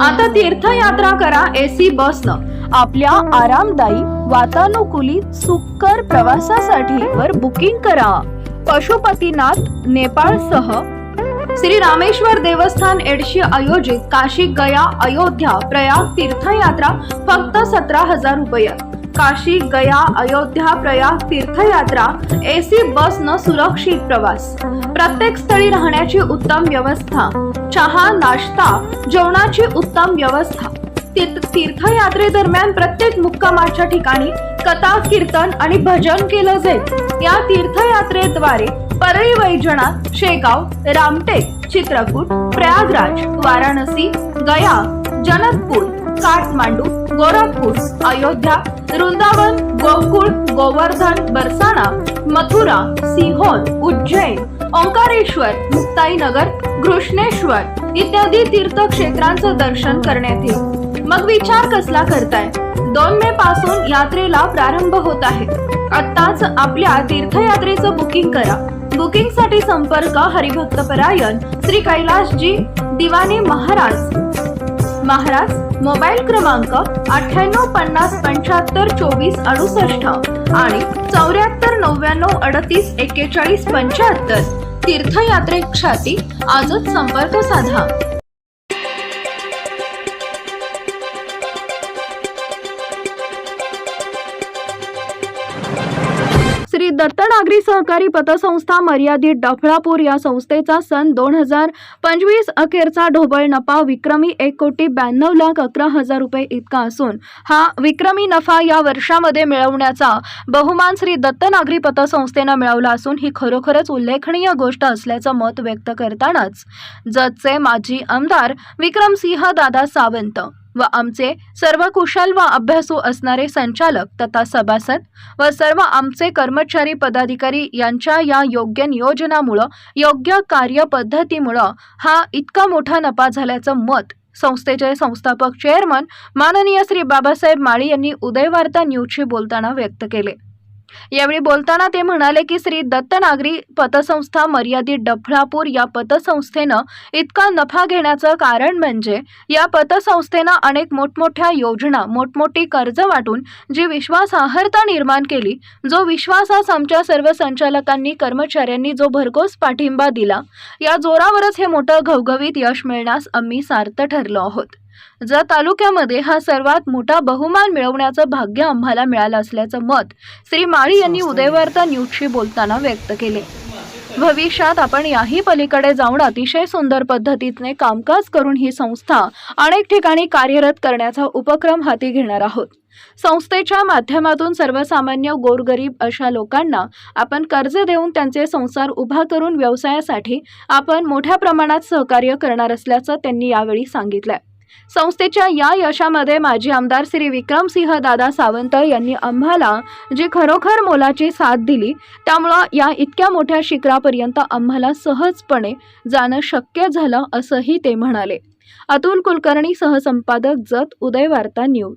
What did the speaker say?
आता तीर्थयात्रा करा एसी बसनं. आपल्या आरामदायी वातानुकूलित सुकर प्रवासासाठी वर बुकिंग करा. पशुपतीनाथ नेपाळसह श्री रामेश्वर देवस्थान एडशी आयोजित काशी गया अयोध्या प्रयाग तीर्थयात्रा फक्त सतरा हजार रुपये. काशी गया अयोध्या प्रयाग तीर्थयात्रा एसी बस न सुरक्षित प्रवास. प्रत्येक स्थळी राहण्याची उत्तम व्यवस्था. चहा नाश्ता जेवणाची उत्तम व्यवस्था. तीर्थयात्रेदरम्यान प्रत्येक मुक्कामाच्या ठिकाणी कथा कीर्तन आणि भजन केलं जाईल. या तीर्थयात्रेद्वारे परळी वैजनाथ शेगाव रामटेक चित्रकूट प्रयागराज वाराणसी गया जनकपूर काठमांडू गोरखपूर अयोध्या वृंदावन गोकुळ गोवर्धन बरसाणा मथुरा सिहोर उज्जैन ओंकारेश्वर मुक्ताईनगर घृष्णेश्वर इत्यादी तीर्थक्षेत्रांचं दर्शन करण्यात येईल. मग विचार कसला करताय? दोन मे पासून यात्रेला प्रारंभ होत आहे. आत्ताच आपल्या तीर्थयात्रेचं बुकिंग करा. बुकिंगसाठी संपर्क हरिभक्तपरायण श्री कैलाशजी दिवाने महाराज. महाराज मोबाईल क्रमांक अठ्ठ्याण्णव पन्नास पंच्याहत्तर चोवीस अडुसष्ट आणि चौऱ्याहत्तर नव्याण्णव अडतीस एक्केचाळीस पंच्याहत्तर तीर्थयात्रेसाठी आजच संपर्क साधा. दत्तनागरी सहकारी पतसंस्था मर्यादित डफळापूर या संस्थेचा सन दोन हजार पंचवीस अखेरचा ढोबळ नफा विक्रमी एक कोटी ब्याण्णव लाख अकरा हजार रुपये इतका असून हा विक्रमी नफा या वर्षामध्ये मिळवण्याचा बहुमान श्री दत्तनागरी पतसंस्थेनं मिळवला असून ही खरोखरच उल्लेखनीय गोष्ट असल्याचं मत व्यक्त करतानाच जतचे माजी आमदार विक्रमसिंह दादा सावंत व आमचे सर्व कुशल व अभ्यासू असणारे संचालक तथा सभासद व सर्व आमचे कर्मचारी पदाधिकारी यांच्या या योग्य नियोजनामुळं योग्य कार्यपद्धतीमुळं हा इतका मोठा नफा झाल्याचं मत संस्थेचे संस्थापक चेअरमन माननीय श्री बाबासाहेब माळी यांनी उदयवार्ता न्यूजशी बोलताना व्यक्त केले. यावेळी बोलताना ते म्हणाले की श्री दत्तनागरी पतसंस्था मर्यादित डफळापूर या पतसंस्थेनं इतका नफा घेण्याचं कारण म्हणजे या पतसंस्थेनं अनेक मोठमोठ्या योजना मोठमोठी कर्ज वाटून जी विश्वासार्हता निर्माण केली जो विश्वासास आमच्या सर्व संचालकांनी कर्मचाऱ्यांनी जो भरघोस पाठिंबा दिला या जोरावरच हे मोठं घवघवीत यश मिळण्यास आम्ही सार्थ ठरलो आहोत. जर तालुक्यामध्ये हा सर्वात मोठा बहुमान मिळवण्याचं भाग्य आम्हाला मिळालं असल्याचं मत श्री माळी यांनी उदयवार्ता न्यूजशी बोलताना व्यक्त केले. भविष्यात आपण याही पलीकडे जाऊन अतिशय सुंदर पद्धतीने कामकाज करून ही संस्था अनेक ठिकाणी कार्यरत करण्याचा उपक्रम हाती घेणार आहोत. संस्थेच्या माध्यमातून सर्वसामान्य गोरगरीब अशा लोकांना आपण कर्ज देऊन त्यांचे संसार उभा करून व्यवसायासाठी आपण मोठ्या प्रमाणात सहकार्य करणार असल्याचं त्यांनी यावेळी सांगितलंय. संस्थेच्या या यशामध्ये माजी आमदार श्री विक्रमसिंह दादा सावंत यांनी आम्हाला जी खरोखर मोलाची साथ दिली त्यामुळं या इतक्या मोठ्या शिखरापर्यंत आम्हाला सहजपणे जाणं शक्य झालं असंही ते म्हणाले. अतुल कुलकर्णी सहसंपादक जत उदय वार्ता न्यूज.